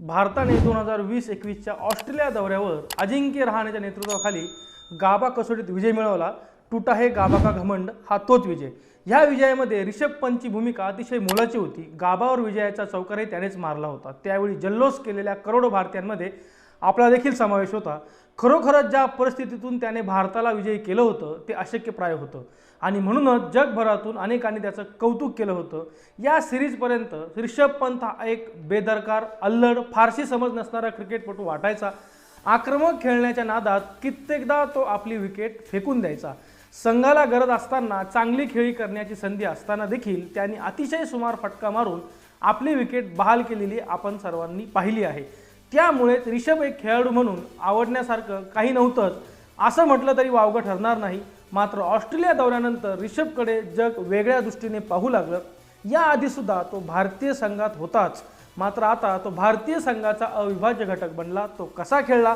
भारताने दोन हजार वीस एकवीसच्या ऑस्ट्रेलिया दौऱ्यावर अजिंक्य रहाणेच्या नेतृत्वाखाली गाबा कसोटीत विजय मिळवला. टुटा हे गाबा का घमंड? हा तोच विजय. ह्या विजयामध्ये रिषभ पंतची भूमिका अतिशय मोलाची होती. गाबावर विजयाचा चौकारही त्यानेच मारला होता. त्यावेळी जल्लोष केलेल्या करोडो भारतीयांमध्ये आपला देखील समावेश होता. खरोखरच ज्या परिस्थितीतून त्याने भारताला विजयी केलं होतं ते अशक्यप्राय होतं. आणि म्हणूनच जगभरातून अनेकांनी त्याचं कौतुक केलं होतं. या सिरीजपर्यंत रिषभ पंत हा एक बेदरकार अल्लड फारशी समज नसणारा क्रिकेटपटू वाटायचा. आक्रमक खेळण्याच्या नादात कित्येकदा तो आपली विकेट फेकून द्यायचा. संघाला गरज असताना चांगली खेळी करण्याची संधी असताना देखील त्यांनी अतिशय सुमार फटका मारून आपली विकेट बहाल केलेली आपण सर्वांनी पाहिली आहे. त्यामुळे रिषभ एक खेळाडू म्हणून आवडण्यासारखं काही नव्हतंच. असं म्हटलं तरी वावगं ठरणार नाही. मात्र ऑस्ट्रेलिया दौऱ्यानंतर रिषभकडे जग वेगळ्या दृष्टीने पाहू लागलं. याआधीसुद्धा तो भारतीय संघात होताच. मात्र आता तो भारतीय संघाचा अविभाज्य घटक बनला. तो कसा खेळला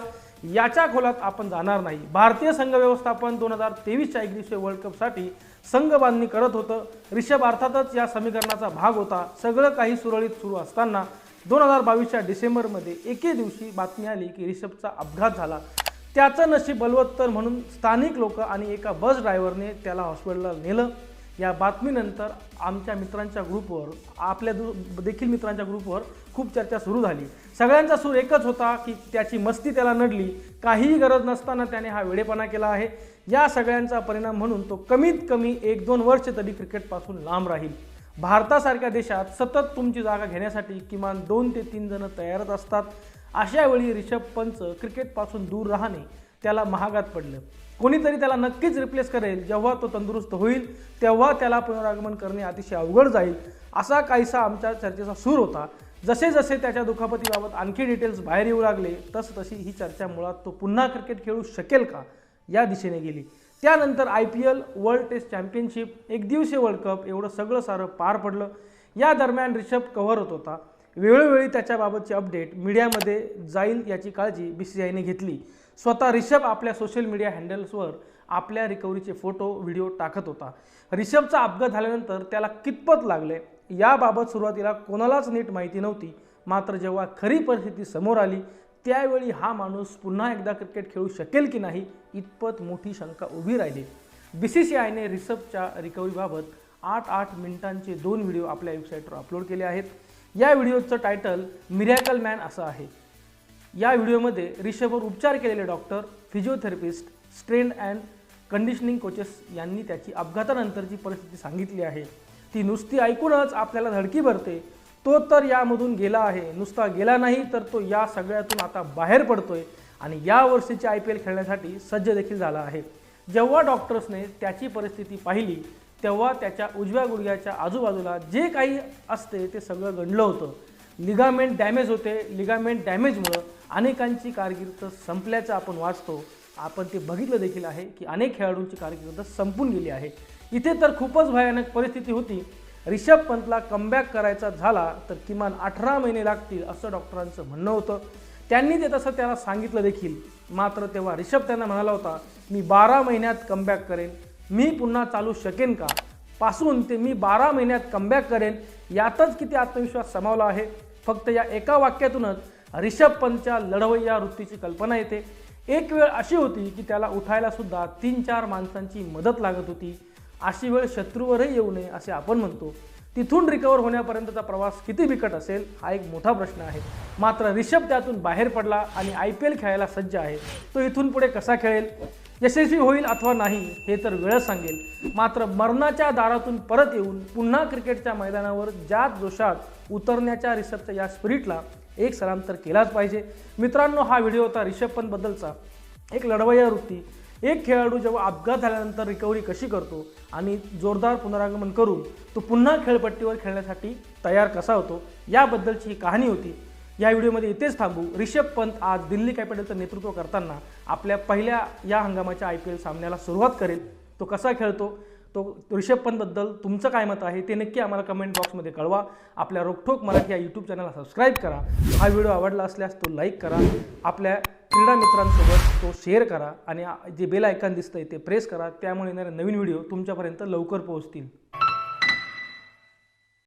याच्या खोलात आपण जाणार नाही. भारतीय संघ व्यवस्थापन दोन हजार तेवीसच्या एकदिवसीय वर्ल्ड कपसाठी संघ बांधणी करत होतं. रिषभ अर्थातच या समीकरणाचा भाग होता. सगळं काही सुरळीत सुरू असताना दोन हजार बावीसच्या डिसेंबरमध्ये एके दिवशी बातमी आली की रिषभचा अपघात झाला. त्याचं नशीब बलवत्तर म्हणून स्थानिक लोक आणि एका बस ड्रायव्हरने त्याला हॉस्पिटलला नेलं. या बातमीनंतर आमच्या मित्रांच्या ग्रुपवर आपल्या दु देखील मित्रांच्या ग्रुपवर खूप चर्चा सुरू झाली. सगळ्यांचा सूर एकच होता की त्याची मस्ती त्याला नडली. काहीही गरज नसताना त्याने हा वेडेपणा केला आहे. या सगळ्यांचा परिणाम म्हणून तो कमीत कमी एक दोन वर्ष तरी क्रिकेटपासून लांब राहील. भारतासारख्या देशात सतत तुमची जागा घेण्यासाठी किमान दोन ते तीन जण तयारच असतात. अशा वेळी रिषभ पंच क्रिकेटपासून दूर राहणे त्याला महागात पडलं. कोणीतरी त्याला नक्कीच रिप्लेस करेल. जेव्हा तो तंदुरुस्त होईल तेव्हा त्याला पुनरागमन करणे अतिशय अवघड जाईल. असा काहीसा आमच्या चर्चेचा सूर होता. जसे जसे त्याच्या दुखापतीबाबत आणखी डिटेल्स बाहेर येऊ लागले तस तशी ही चर्चा मुळात तो पुन्हा क्रिकेट खेळू शकेल का? या दिशेने गेली. त्यानंतर I P L world test championship एकदिवसीय वर्ल्ड कप एवढं सगळं सारं पार पडलं. या दरम्यान रिषभ कव्हर होत होता. वेळोवेळी त्याच्याबाबतची अपडेट मीडियामध्ये जाईल याची काळजी बी सी आयने घेतली. स्वतः रिषभ आपल्या सोशल मीडिया हँडल्सवर आपल्या रिकव्हरीचे फोटो व्हिडिओ टाकत होता. रिषभचा अपघात झाल्यानंतर त्याला कितपत लागले याबाबत सुरुवातीला कोणालाच नीट माहिती नव्हती. मात्र जेव्हा खरी परिस्थिती समोर आली त्यावेळी हा माणूस पुन्हा एकदा क्रिकेट खेळू शकेल की नाही इतपत मोठी शंका उभी राहिली. बी सी सी आयने रिसभच्या रिकव्हरीबाबत आठ आठ मिनिटांचे दोन व्हिडिओ आपल्या वेबसाईटवर अपलोड केले आहेत. या व्हिडिओचं टायटल मिरॅकल मॅन असं आहे. या व्हिडिओमध्ये रिषभवर उपचार केलेले doctor physiotherapist strength and conditioning coaches यांनी त्याची अपघातानंतरची परिस्थिती सांगितली आहे. ती नुसती ऐकूनच आपल्याला धडकी भरते. तो तर यामधून गेला आहे. नुसता गेला नाही तर तो या सगळ्यातून आता बाहेर पडतोय. आणि या वर्षीची आय पी एल खेळण्यासाठी सज्ज देखील झाला आहे. जेव्हा डॉक्टर्सने त्याची परिस्थिती पाहिली तेव्हा त्याच्या उजव्या गुडघ्याच्या आजूबाजूला जे काही असते ते सगळं गणलं होतं. लिगामेंट डॅमेज होते. लिगामेंट डॅमेजमुळं अनेकांची कारकीर्द संपल्याचं आपण वाचतो. आपण ते बघितलं देखील आहे की अनेक खेळाडूंची कारकीर्द संपून गेली आहे. इथे तर खूपच भयानक परिस्थिती होती. रिषभ पंतला कमबॅक करायचा झाला तर किमान अठरा महिने लागतील असं डॉक्टरांचं म्हणणं होतं. त्यांनी ते तसं त्याला सांगितलं देखील. मात्र तेव्हा रिषभ त्यांना म्हणाला होता मी बारा महिन्यात कमबॅक करेन. मी पुन्हा चालू शकेन का? पासून ते मी बारा महिन्यात कमबॅक करेन यातच किती आत्मविश्वास समावला आहे? फक्त या एका वाक्यातूनच रिषभ पंतच्या लढवय्या वृत्तीची कल्पना येते. एक वेळ अशी होती की त्याला उठायला सुद्धा तीन चार माणसांची मदत लागत होती. अशी वेळ शत्रूवरही येऊ नये असे आपण म्हणतो. तिथून रिकवर होण्यापर्यंतचा प्रवास किती बिकट असेल हा एक मोठा प्रश्न आहे. मात्र रिषभ त्यातून बाहेर पडला आणि आय पी एल खेळायला सज्ज आहे. तो इथून पुढे कसा खेळेल? यशस्वी होईल अथवा नाही हे तर वेळच सांगेल. मात्र मरणाच्या दारातून परत येऊन पुन्हा क्रिकेटच्या मैदानावर ज्या जोशात उतरण्याच्या रिषभच्या या स्पिरिटला एक सलाम तर केलाच पाहिजे. मित्रांनो हा व्हिडिओ होता रिषभ पंतबद्दलचा. एक लढवय्या वृत्ती. एक खेळाडू जेव्हा अपघात झाल्यानंतर रिकव्हरी कशी करतो आणि जोरदार पुनरागमन करून तो पुन्हा खेळपट्टीवर खेळण्यासाठी तयार कसा होतो याबद्दलची ही कहाणी होती. या व्हिडिओमध्ये इथेच थांबू. रिषभ पंत आज दिल्ली कॅपिटलचं नेतृत्व करताना आपल्या पहिल्या या हंगामाच्या आय पी एल सामन्याला सुरुवात करेल. तो कसा खेळतो तो रिषभ पंतबद्दल तुमचं काय मत आहे ते नक्की आम्हाला कमेंट बॉक्समध्ये कळवा. आपल्या रोखोक मराठी या यूट्यूब चॅनलला सबस्क्राईब करा. हा व्हिडिओ आवडला असल्यास तो लाईक करा. आपल्या क्रीडा मित्रांसोबत तो शेअर करा आणि जे बेल आयकॉन दिसतंय ते प्रेस करा. त्यामुळे येणारे नवीन व्हिडिओ तुमच्यापर्यंत लवकर पोहोचतील.